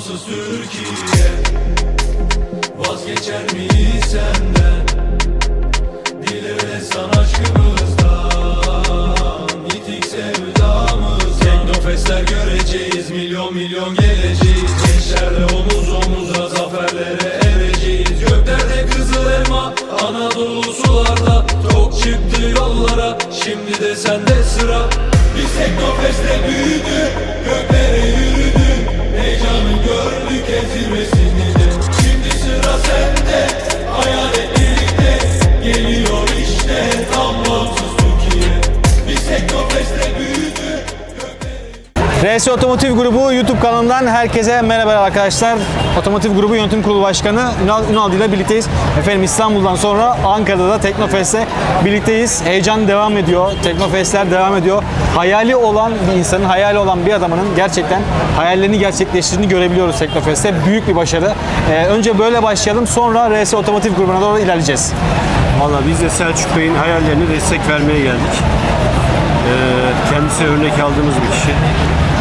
bağımsız Türkiye. Vazgeçer miyiz senden? Bilir desan aşkımızdan Yitik sevdamız Teknofestler göreceğiz Milyon milyon geleceğiz. Gençlerle omuz omuza zaferlere ereceğiz. Göklerde kızıl elma Anadolu sularda. Tok çıktı yollara Şimdi de sende sıra. Biz Teknofest'te büyüdük Göklere yürüdük RS Otomotiv Grubu YouTube kanalından herkese merhaba arkadaşlar. Otomotiv Grubu Yönetim Kurulu Başkanı Ünal, Ünal ile birlikteyiz. Efendim İstanbul'dan sonra Ankara'da da Teknofest'te birlikteyiz. Heyecan devam ediyor. Teknofest'ler devam ediyor. Hayali olan bir insanın, hayali olan bir adamının gerçekten hayallerini gerçekleştirdiğini görebiliyoruz Teknofest'te. Büyük bir başarı. Ee, önce böyle başlayalım sonra RS Otomotiv Grubu'na doğru ilerleyeceğiz. Valla biz de Selçuk Bey'in hayallerine destek vermeye geldik. Ee, kendisi örnek aldığımız bir kişi.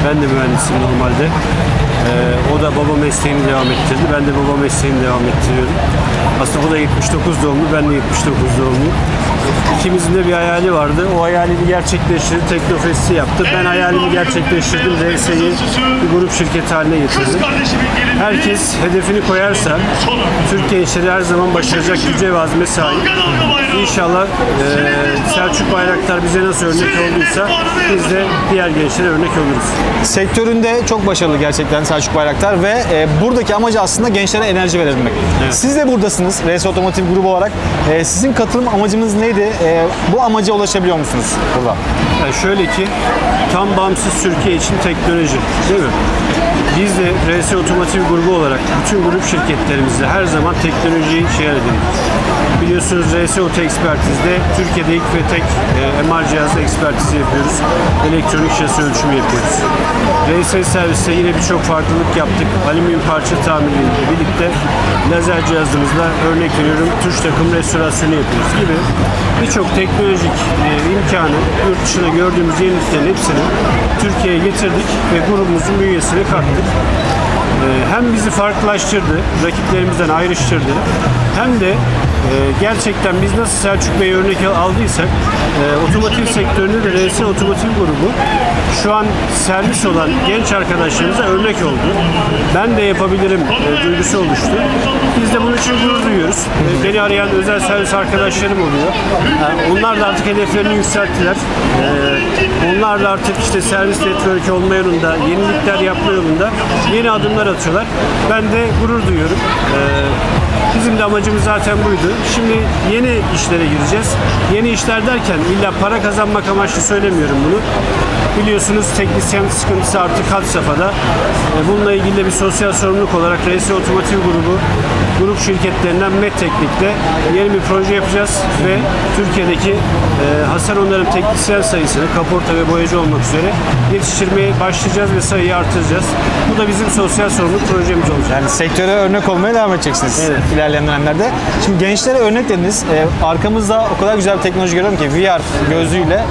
Ben de mühendisim normalde. Ee, o da baba mesleğini devam ettirdi. Ben de baba mesleğini devam ettiriyorum. Aslında o da 79 doğumlu, ben de 79 doğumluyum. İkimizin de bir hayali vardı. O hayalini gerçekleştirdi. Teknofest'i yaptı. Ben hayalimi gerçekleştirdim. RS'yi bir grup şirketi haline getirdim. Herkes hedefini koyarsa Türk gençleri her zaman başaracak güce ve azme sahip. İnşallah eee, Selçuk Bayraktar bize nasıl örnek olduysa biz de diğer gençlere örnek oluruz. Sektöründe çok başarılı gerçekten Selçuk Bayraktar ve e, buradaki amacı aslında gençlere enerji verebilmek. Siz de buradasınız RS Otomotiv Grubu olarak. E, sizin katılım amacınız neydi? E, bu amaca ulaşabiliyor musunuz burada? Yani şöyle ki tam bağımsız Türkiye için teknoloji değil mi? Biz de RS Otomotiv grubu olarak bütün grup şirketlerimizde her zaman teknolojiyi şehir edelim. Biliyorsunuz RS Oto Ekspertiz'de Türkiye'de ilk ve tek e, MR cihazı ekspertizi yapıyoruz. Elektronik şasi ölçümü yapıyoruz. RS Servis'te yine birçok farklılık yaptık. Alüminyum parça tamiriyle birlikte lazer cihazımızla örnek veriyorum tuş takım restorasyonu yapıyoruz gibi birçok teknolojik e, imkanı yurt dışında gördüğümüz yeniliklerin hepsini Türkiye'ye getirdik ve grubumuzun bünyesine kattık. E, hem bizi farklılaştırdı, rakiplerimizden ayrıştırdı hem de gerçekten biz nasıl Selçuk Bey örnek aldıysak e, otomotiv sektöründe de RS Otomotiv grubu şu an servis olan genç arkadaşlarımıza örnek oldu. Ben de yapabilirim e, duygusu oluştu. Biz de bunun için gurur duyuyoruz. E, beni arayan özel servis arkadaşlarım oluyor. Yani onlar da artık hedeflerini yükselttiler. E, onlar da artık işte servis network olma yolunda, yenilikler yapma yolunda yeni adımlar atıyorlar. Ben de gurur duyuyorum. E, Bizim de amacımız zaten buydu. Şimdi yeni işlere gireceğiz. Yeni işler derken illa para kazanmak amaçlı söylemiyorum bunu. Biliyorsunuz teknisyen sıkıntısı artık had safhada. E, Bununla ilgili de bir sosyal sorumluluk olarak RS Otomotiv Grubu grup şirketlerinden Medteknik'te yeni bir proje yapacağız ve Türkiye'deki e, hasar onarım teknisyen sayısını kaporta ve boyacı olmak üzere yetiştirmeye başlayacağız ve sayıyı artıracağız. Bu da bizim sosyal sorumluluk projemiz olacak. Yani sektöre örnek olmaya devam edeceksiniz Evet. ilerleyen dönemlerde. Şimdi gençlere örnek dediniz. E, arkamızda o kadar güzel bir teknoloji görüyorum ki VR gözlüğüyle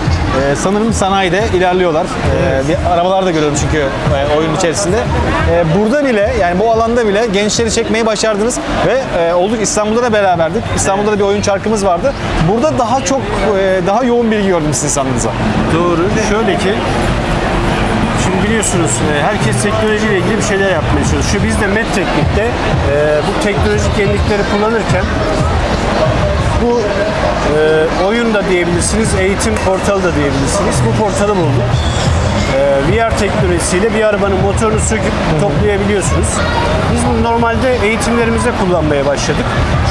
e, sanırım sanayide ilerliyorlar. E, bir arabalar da görüyorum çünkü e, oyun içerisinde. E, burada bile yani bu alanda bile gençleri çekmeyi başardınız ve e, olduk İstanbul'da da beraberdik. İstanbul'da da bir oyun çarkımız vardı. Burada daha çok e, daha yoğun bilgi gördüm sizin sanınıza. Doğru. Şöyle ki Şimdi biliyorsunuz e, herkes teknolojiyle ilgili bir şeyler yapmaya çalışıyor. Biz de MedTeknik'te e, bu teknolojik yenilikleri kullanırken bu e, oyun da diyebilirsiniz, eğitim portalı da diyebilirsiniz. Bu portalı bulduk. E, VR teknolojisiyle bir arabanın motorunu söküp toplayabiliyorsunuz. Biz bunu normalde eğitimlerimizde kullanmaya başladık.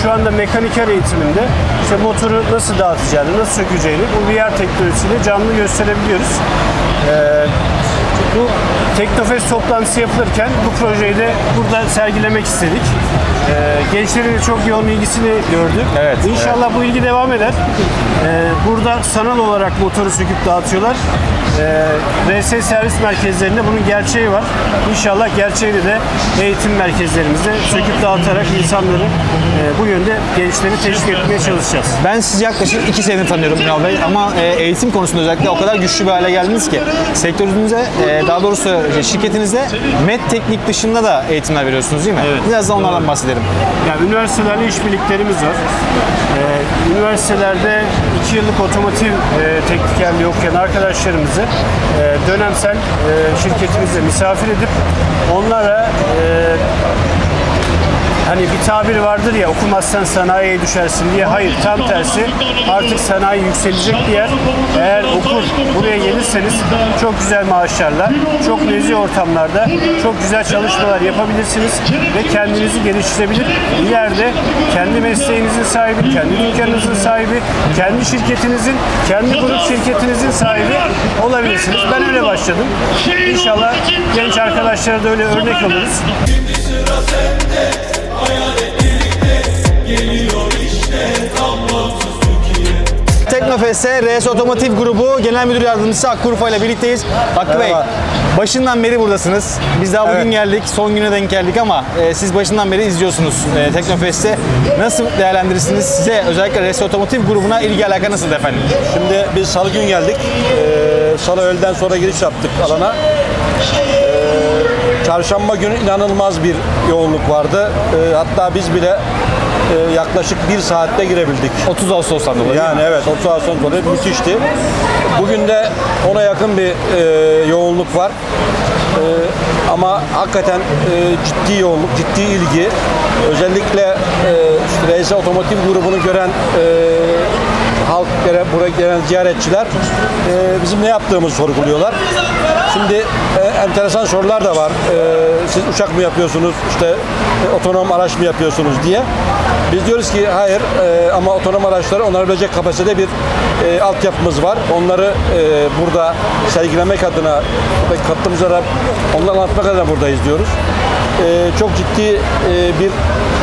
Şu anda mekaniker eğitiminde işte motoru nasıl dağıtacağını, nasıl sökeceğini bu VR teknolojisiyle canlı gösterebiliyoruz. E, bu Teknofest toplantısı yapılırken bu projeyi de burada sergilemek istedik. Ee, gençlerin de çok yoğun ilgisini gördük. Evet, İnşallah bu ilgi devam eder. Ee, burada sanal olarak motoru söküp dağıtıyorlar. Ee, RS servis merkezlerinde bunun gerçeği var. İnşallah gerçeğini de eğitim merkezlerimizde söküp dağıtarak insanları e, bu yönde gençleri teşvik etmeye çalışacağız. Ben sizi yaklaşık iki senedir tanıyorum Ünal Bey ama e, eğitim konusunda özellikle o kadar güçlü bir hale geldiniz ki sektörünüze e, daha doğrusu şirketinizde med teknik dışında da eğitimler veriyorsunuz değil mi? Evet, Biraz da onlardan doğru. Bahsedelim. Yani üniversitelerle işbirliklerimiz var. Ee, üniversitelerde 2 yıllık otomotiv e, teknikerliği okuyan arkadaşlarımızı e, dönemsel e, şirketimizde misafir edip onlara e, Hani bir tabir vardır ya okumazsan sanayiye düşersin diye. Hayır tam tersi artık sanayi yükselecek bir yer. Eğer okur buraya gelirseniz çok güzel maaşlarla, çok nezih ortamlarda çok güzel çalışmalar yapabilirsiniz ve kendinizi geliştirebilir. İleride kendi mesleğinizin sahibi, kendi dükkanınızın sahibi, kendi şirketinizin, kendi grup şirketinizin sahibi olabilirsiniz. Ben öyle başladım. İnşallah genç arkadaşlara da öyle örnek oluruz. Şimdi sıra Hayal et birlikte Geliyor işte Tam bağımsız Türkiye Teknofest'te RS Otomotiv Grubu Genel Müdür Yardımcısı Hakkı Urfa ile birlikteyiz. Hakkı Bey, başından beri buradasınız. Biz daha bugün geldik, son güne denk geldik ama e, siz başından beri izliyorsunuz e, Teknofest'te. Nasıl değerlendirirsiniz? Size özellikle RS Otomotiv grubuna ilgi alaka nasıl efendim? Şimdi biz salı gün geldik. Ee, salı öğleden sonra giriş yaptık alana. Ee, çarşamba günü inanılmaz bir yoğunluk vardı. Ee, hatta biz bile e, yaklaşık bir saatte girebildik. 30 Ağustos'tan dolayı. Yani evet 30 Ağustos sonra müthişti. Bugün de ona yakın bir e, yoğunluk var. E, ama hakikaten e, ciddi yoğunluk, ciddi ilgi. Özellikle e, işte RS Otomotiv grubunu gören e, halk, buraya gelen ziyaretçiler e, bizim ne yaptığımızı sorguluyorlar. Şimdi e, enteresan sorular da var. E, siz uçak mı yapıyorsunuz, işte e, otonom araç mı yapıyorsunuz diye. Biz diyoruz ki hayır e, ama otonom araçları onarabilecek kapasitede bir e, altyapımız var. Onları e, burada sergilemek adına ve kattığımızda onları anlatmak adına buradayız diyoruz. E, çok ciddi e, bir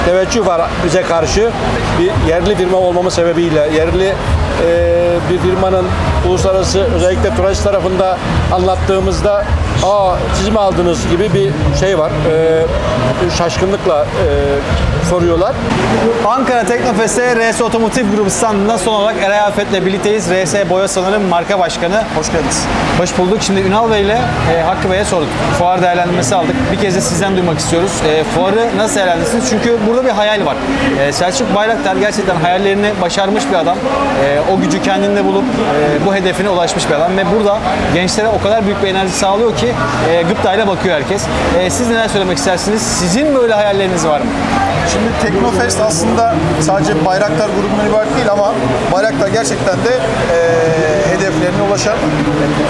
teveccüh var bize karşı. Bir yerli firma olmamız sebebiyle yerli e, bir firmanın uluslararası özellikle turist tarafında anlattığımızda aa siz mi aldınız gibi bir şey var. E, şaşkınlıkla e, soruyorlar. Ankara Teknofest'te RS Otomotiv Grubu standında son olarak Eray Afet'le birlikteyiz. RS Boya Sanırım marka başkanı. Hoş geldiniz. Hoş bulduk. Şimdi Ünal Bey ile e, Hakkı Bey'e sorduk. Fuar değerlendirmesi aldık. Bir kez de sizden duymak istiyoruz. E, fuarı nasıl değerlendirirsiniz? Çünkü burada bir hayal var. E, Selçuk Bayraktar gerçekten hayallerini başarmış bir adam. E, o gücü kendinde bulup e, bu hedefine ulaşmış bir adam ve burada gençlere o kadar büyük bir enerji sağlıyor ki e, gıptayla bakıyor herkes. E, siz neler söylemek istersiniz? Sizin böyle hayalleriniz var mı? Şimdi Teknofest aslında sadece Bayraktar grubundan ibaret değil ama Bayraktar gerçekten de e, hedeflerine ulaşan,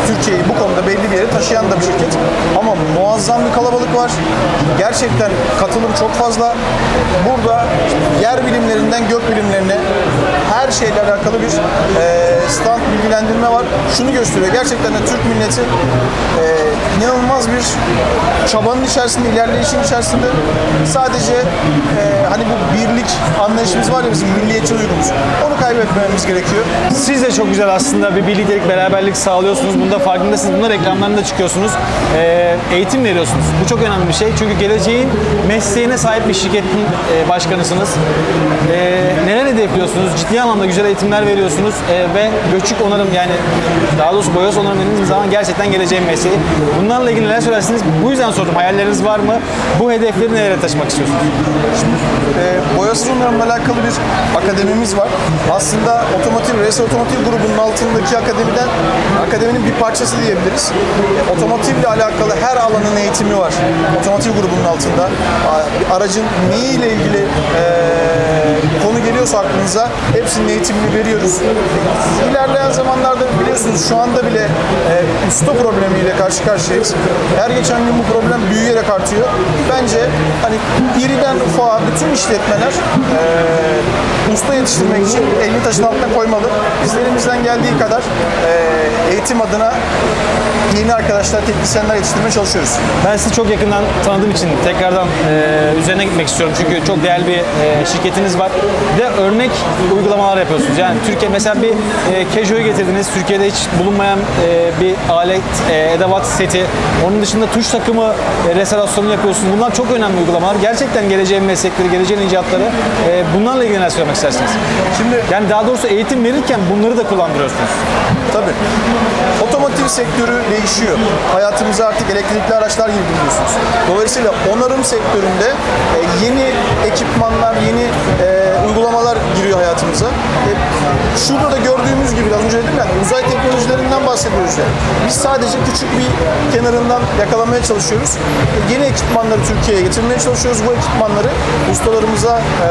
Türkiye'yi bu konuda belli bir yere taşıyan da bir şirket. Ama muazzam bir kalabalık var. Gerçekten katılım çok fazla. Burada yer bilimlerinden gök bilimlerine her şeyle alakalı bir e, stand bilgilendirme var. Şunu gösteriyor. Gerçekten de Türk milleti e, inanılmaz bir çabanın içerisinde, ilerleyişin içerisinde sadece e, hani bu birlik anlayışımız var ya bizim milliyetçi duygumuz. Onu kaybetmememiz gerekiyor. Siz de çok güzel aslında bir birliktelik, beraberlik sağlıyorsunuz. Bunda farkındasınız. Bunda reklamlarında çıkıyorsunuz. Ee, eğitim veriyorsunuz. Bu çok önemli bir şey. Çünkü geleceğin mesleğine sahip bir şirketin e, başkanısınız. Ee, neler hedefliyorsunuz? Ciddi anlamda güzel eğitimler veriyorsunuz. Ee, ve göçük onarım yani daha doğrusu boyoz onarım dediğiniz zaman gerçekten geleceğin mesleği. Bunlarla ilgili neler söylersiniz? Bu yüzden sordum. Hayalleriniz var mı? Bu hedefleri nereye taşımak istiyorsunuz? e, boyasız onarımla alakalı bir akademimiz var. Aslında otomotiv, RS Otomotiv grubunun altındaki akademiden akademinin bir parçası diyebiliriz. E, otomotivle alakalı her alanın eğitimi var. Otomotiv grubunun altında. Aracın neyiyle ilgili e, konu geliyorsa aklınıza hepsinin eğitimini veriyoruz. İlerleyen zamanlarda biliyorsunuz şu anda bile e, usta problemiyle karşı karşıyayız. Her geçen gün bu problem büyüyerek artıyor. Bence hani iriden ufağa bütün işletmeler e, usta yetiştirmek için elini taşın altına koymalı. Biz de elimizden geldiği kadar e, eğitim adına yeni arkadaşlar, teknisyenler yetiştirmeye çalışıyoruz. Ben sizi çok yakından tanıdığım için tekrardan e, üzerine gitmek istiyorum. Çünkü çok değerli bir e, şirketiniz var. Bir de örnek uygulamalar yapıyorsunuz. Yani Türkiye mesela bir e, Kejo'yu getirdiniz. Türkiye'de hiç bulunmayan e, bir alet, e, edevat seti. Onun dışında tuş takımı e, restorasyonu yapıyorsunuz. Bunlar çok önemli uygulamalar. Gerçekten geleceğin meslekleri, geleceğin icatları. E, bunlarla ilgili neler söylemek istersiniz? Şimdi Yani daha doğrusu eğitim verirken bunları da kullandırıyorsunuz. Tabii. Otomotiv sektörü değişiyor. Hayatımıza artık elektrikli araçlar girdi biliyorsunuz. Dolayısıyla onarım sektöründe e, yeni ekipmanlar, yeni e, uygulamalar şurada da gördüğümüz gibi az önce dedim yani uzay yani. Biz sadece küçük bir kenarından yakalamaya çalışıyoruz. E, yeni ekipmanları Türkiye'ye getirmeye çalışıyoruz. Bu ekipmanları ustalarımıza e,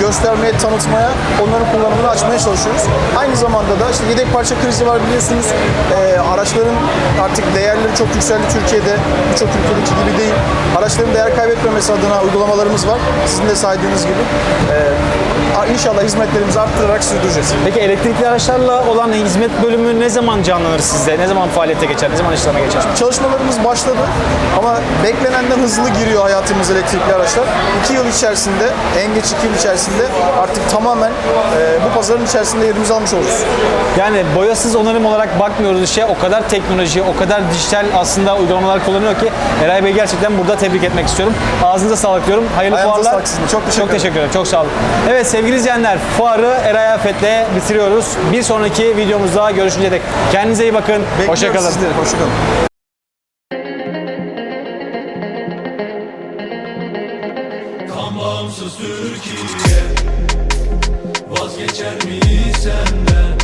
göstermeye, tanıtmaya, onların kullanımını açmaya çalışıyoruz. Aynı zamanda da işte yedek parça krizi var biliyorsunuz. Ee, araçların artık değerleri çok yükseldi Türkiye'de. Birçok ülkedeki gibi değil. Araçların değer kaybetmemesi adına uygulamalarımız var. Sizin de saydığınız gibi. Ee, inşallah hizmetlerimizi arttırarak sürdüreceğiz. Peki elektrikli araçlarla olan hizmet bölümü ne zaman canlanır sizde? Ne zaman faaliyete geçer? Ne zaman işleme geçer? Çalışmalarımız başladı ama beklenenden hızlı giriyor hayatımıza elektrikli araçlar. İki yıl içerisinde, en geç iki yıl içerisinde artık tamamen e, bu pazarın içerisinde yerimizi almış oluruz. Yani boyasız onarım olarak bakmıyoruz işe. O kadar teknoloji, o kadar dijital aslında uygulamalar kullanıyor ki Eray Bey gerçekten burada tebrik etmek istiyorum. Ağzınıza sağlık diyorum. Hayırlı Ayağınıza fuarlar. sağlık. Çok teşekkür Çok teşekkür ederim. Çok sağ olun. Evet sevgili izleyenler fuarı Eray Afet'le bitiriyoruz. Bir sonraki videomuzda görüşünceye dek. Kendinize iyi bakın. Hoşçakalın. Hoşçakalın. Bağımsız Türkiye Vazgeçer miyiz senden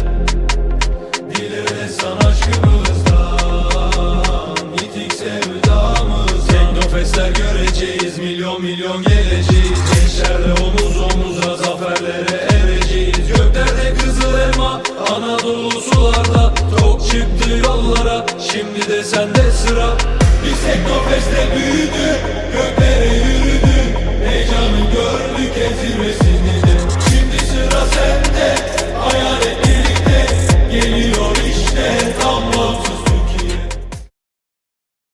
Bilir desan aşkımızdan Yitik sevdamız Teknofestler göreceğiz Milyon milyon Şimdi de sende sıra. Biz Teknofest'te büyüdük